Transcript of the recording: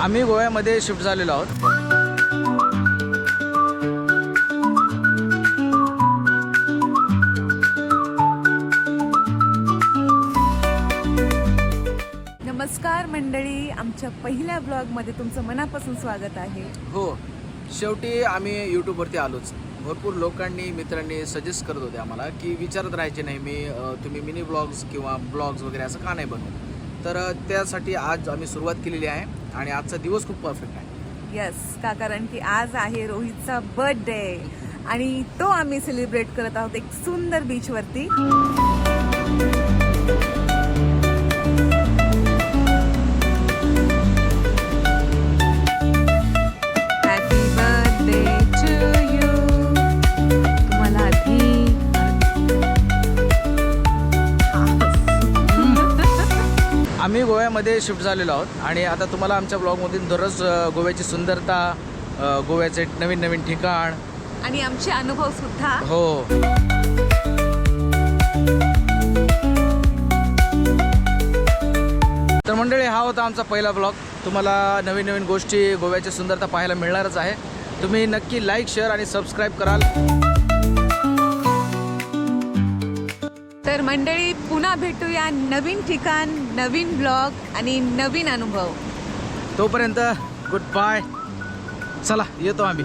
आम्ही गोव्यामध्ये शिफ्ट झालेलो आहोत. नमस्कार मंडळी आमच्या पहिल्या ब्लॉगमध्ये तुमचं मनापासून स्वागत आहे. हो शेवटी आम्ही यूट्यूबवरती आलोच. भरपूर लोकांनी मित्रांनी सजेस्ट करत होते आम्हाला की विचारत राहायचे नेहमी अ, तुम्ही मिनी ब्लॉग्स किंवा ब्लॉग्स वगैरे असं का नाही बनवू तर त्यासाठी आज आम्ही सुरुवात केलेली आहे. आणि आजचा दिवस खूप परफेक्ट आहे. यस का? कारण की आज आहे रोहितचा बर्थडे आणि तो आम्ही सेलिब्रेट करत आहोत एक सुंदर बीचवरती आम्ही गोव्यामध्ये शिफ्ट झालेलो आहोत आणि आता तुम्हाला आमच्या ब्लॉगमधून दररोज गोव्याची सुंदरता गोव्याचे नवीन नवीन ठिकाण. आणि आमचे अनुभव सुद्धा. हो. तर मंडळी हा होता आमचा पहिला ब्लॉग. तुम्हाला नवीन नवीन गोष्टी गोव्याची सुंदरता पाहायला मिळणारच आहे. तुम्ही नक्की लाईक शेअर आणि सबस्क्राईब कराल. तर मंडळी पुन्हा भेटूया नवीन ठिकाण नवीन ब्लॉग आणि नवीन अनुभव. तोपर्यंत गुड बाय चला येतो आम्ही.